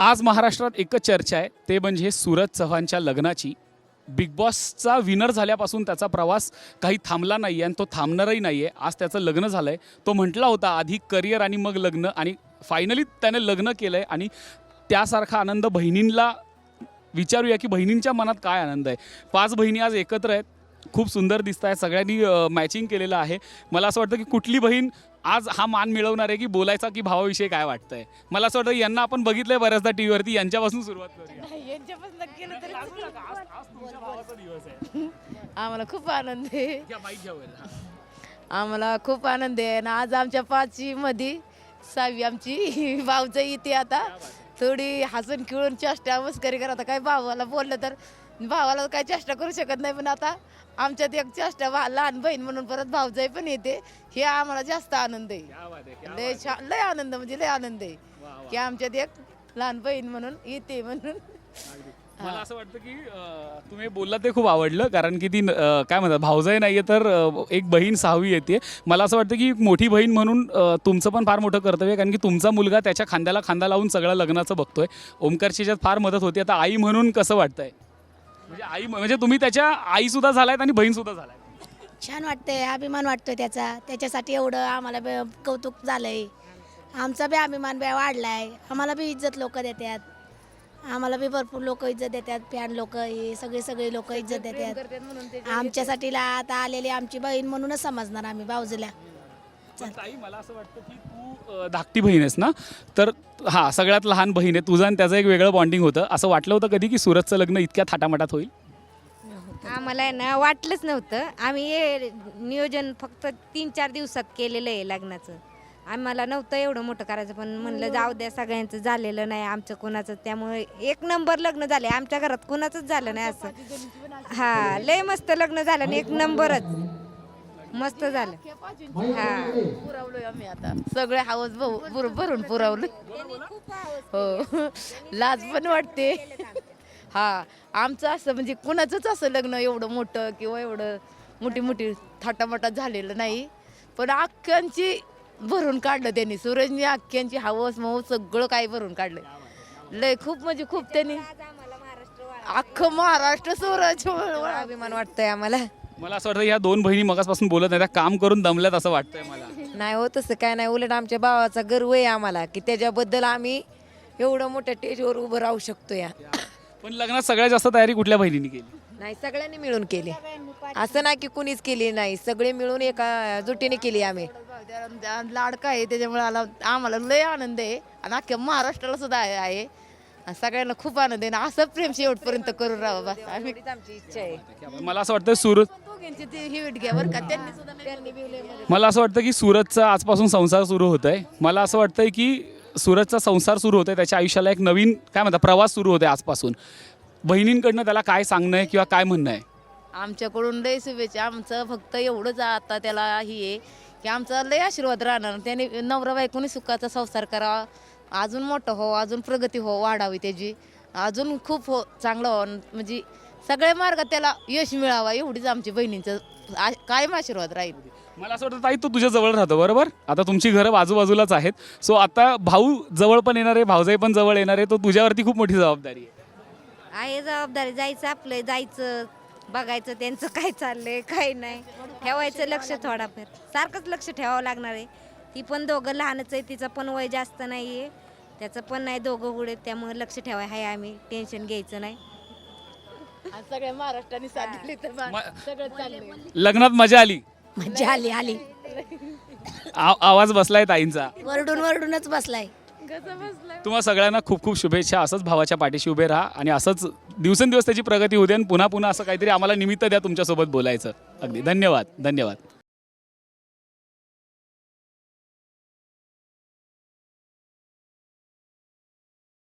आज महाराष्ट्रात एकच चर्चा आहे. ते म्हणजे सूरज चव्हाणच्या लग्नाची. बिग बॉसचा विनर झाल्यापासून त्याचा प्रवास काही थांबला नाही आहे आणि तो थांबणारही नाही आहे आज त्याचं लग्न झालं आहे तो म्हटला होता आधी करिअर आणि मग लग्न आणि फायनली त्याने लग्न केलं आहे आणि त्यासारखा आनंद बहिणींना विचारूया की बहिणींच्या मनात काय आनंद आहे. पाच बहिणी आज एकत्र आहेत. खूप सुंदर दिसत आहे सगळ्यांनी मॅचिंग केलेलं आहे. मला असं वाटतं की कुठली बहीण आज हा मान मिळवणार आहे की बोलायचा की भावाविषयी काय वाटतंय? मला असं वाटतं यांना आपण बघितलंय बऱ्याचदा टी व्हीवरती यांच्यापासून सुरुवात करूया. यांच्यापासून केलं तरी आज तुमच्या भावाचा दिवस आहे. आम्हाला खूप आनंद आहे. घ्या, mic घ्या वर. हा. आम्हाला खूप आनंद आहे. आणि आज आमच्या पाचवी मध्ये सहावी आमची भाऊचं येते आता. थोडी हसून खेळून चेष्टा मस्करी करा आता काय भावाला बोललं तर भावाला काय चेष्टा करू शकत नाही पण आता आमच्यात एक चेष्टा लहान बहीण म्हणून परत भाऊजाई पण येते. हे आम्हाला जास्त आनंद आहे. आहे, लय छान लय आनंद म्हणजे लय आनंद आहे. की आमच्यात एक लहान बहीण म्हणून येते म्हणून. मला असं वाटतं की तुम्ही बोलला ते खूप आवडलं कारण की ती काय म्हणतात भावजाई नाहीये तर अं, एक बहीण सहावी येते. मला असं वाटतं की मोठी बहीण म्हणून तुमचं पण फार मोठं कर्तव्य आहे कारण की तुमचा मुलगा त्याच्या खांद्याला खांदा लावून सगळं लग्नाचं बघतोय. ओमकारची याच्यात फार मदत होती आता आई म्हणून कसं वाटतंय? म्हणजे आई म्हणजे तुम्ही त्याच्या आई सुद्धा झालायत आणि बहीण सुद्धा झालाय छान वाटतंय अभिमान वाटतोय त्याचा. त्याच्यासाठी एवढं आम्हाला बी कौतुक झालंय. आमचा बी अभिमान बी वाढलाय. आम्हाला बी इज्जत लोक देतात. आम्हाला बी भरपूर लोक इज्जत देतात फॅन लोक हे सगळे सगळे लोक इज्जत देतात. आमच्यासाठी ला- आता आलेली आमची बहीण म्हणूनच समजणार आम्ही भाऊजीला पण ताई मला असं वाटतं की तू अं, धाकटी बहीण आहेस ना? तर हा सगळ्यात लहान बहीण आहे. तुझं आणि त्याचं एक वेगळं बॉन्डिंग होतं. असं वाटलं होतं कधी की सुरतचं लग्न इतक्या थाटामाटात होईल? आम्हाला आहे ना वाटलंच नव्हतं. आम्ही हे नियोजन फक्त तीन चार दिवसात केलेलं आहे लग्नाचं. आम्हाला नव्हतं एवढं मोठं करायचं पण म्हणलं जाऊ द्या सगळ्यांचं झालेलं नाही आमचं कोणाचं. त्यामुळे एक नंबर लग्न झाले. आमच्या घरात कोणाचंच झालं नाही असं. हा लय मस्त लग्न झालं आणि एक नंबरच. मस्त झालं. हा. पुरवलोय आम्ही आता. सगळे हावस भरून पुरवलं. हो. लाज पण वाटते. हा. आमचं असं म्हणजे कुणाचंच असं लग्न एवढं मोठं किंवा एवढं मोठी मोठी थाटामाटात झालेलं नाही. पण अख्ख्यांची भरून काढलं त्यांनी. सूरजनी अख्ख्यांची हवस मऊ सगळं काही भरून काढलं. लय खूप म्हणजे खूप त्यांनी अख्खं महाराष्ट्र सूरज अभिमान वाटतोय आम्हाला. मला असं वाटतं ह्या दोन बहिणी मगासपासून बोलत नाही त्या काम करून दमल्यात असं वाटतंय मला. नाही हो तसं काय नाही. उलट आमच्या भावाचा गर्व आहे आम्हाला की त्याच्याबद्दल आम्ही एवढं मोठ्या स्टेजवर उभं राहू शकतो या. पण लग्नात सगळ्यात जास्त तयारी कुठल्या बहिणीने केली? नाही सगळ्यांनी मिळून केली. असं नाही की कुणीच केली नाही. सगळे मिळून एका जुटीने केली आम्ही. लाडका आहे त्याच्यामुळे आला आम्हाला लय आनंद आहे. आणि अख्ख्या महाराष्ट्राला सुद्धा आहे आहे. आणि सगळ्यांना खूप आनंद आहे. ना असं प्रेम शेवटपर्यंत करून राहावं बस आम्ही आमची इच्छा आहे. मला असं वाटतं सुरत दोघींची ती ही वेट घ्या बरं का. त्यांनी सुद्धा मला असं वाटतं की सुरतचा आजपासून संसार सुरू होत आहे मला असं वाटतंय की सुरतचा संसार सुरू होत आहे त्याच्या आयुष्याला एक नवीन काय म्हणतात प्रवास सुरू होते आजपासून. बहिणींकडनं त्याला काय सांगणं आहे किंवा काय म्हणणं आहे? आमच्याकडून लय शुभेच्छा. आमचं फक्त एवढंच आता त्याला ही आहे की आमचा लय आशीर्वाद राहणार. त्याने नवरा बायकोनी सुखाचा संसार करावा. अजून मोठं हो अजून प्रगती हो वाढावी त्याची. अजून खूप हो चांगलं हो म्हणजे सगळ्या मार्गात त्याला यश मिळावा एवढीच आमची बहिणींचं आ- कायम आशीर्वाद राहील. मला असं वाटतं ताई तो तुझ्या जवळ राहतो बरोबर? आता तुमची घरं बाजूबाजूलाच आहेत. सो आता भाऊ जवळ पण येणार आहे भाऊजाई पण जवळ येणार आहे तो तुझ्यावरती खूप मोठी जबाबदारी आहे. आहे जबाबदारी जायचं आपलं जायचं बघायचं त्यांचं काय चाललंय काय नाही. ठेवायचं लक्ष थोडाफार. सारखंच लक्ष ठेवावं लागणार आहे. ती पण दोघं लहानच आहे तिचं पण वय जास्त नाही आहे त्याचं पण नाही दोघं गुढे त्यामुळे लक्ष ठेवाय आहे आम्ही. टेन्शन घ्यायचं नाही. सगळ्या महाराष्ट्राने साथ दिली तर मा- सगळं चाललंय. लग्नात मजा आली. मज्जा आली आली. आ- आवाज बसलाय ताईंचा. वरडून वरडूनच बसलाय? तुम्हा सगळ्यांना खूप खूप शुभेच्छा. असंच भावाच्या पाठीशी उभे राहा आणि असंच दिवसेंदिवस त्याची प्रगती होऊ दे आणि पुन्हा पुन्हा असं काहीतरी आम्हाला निमित्त द्या तुमच्यासोबत बोलायचं. अगदी. धन्यवाद. धन्यवाद.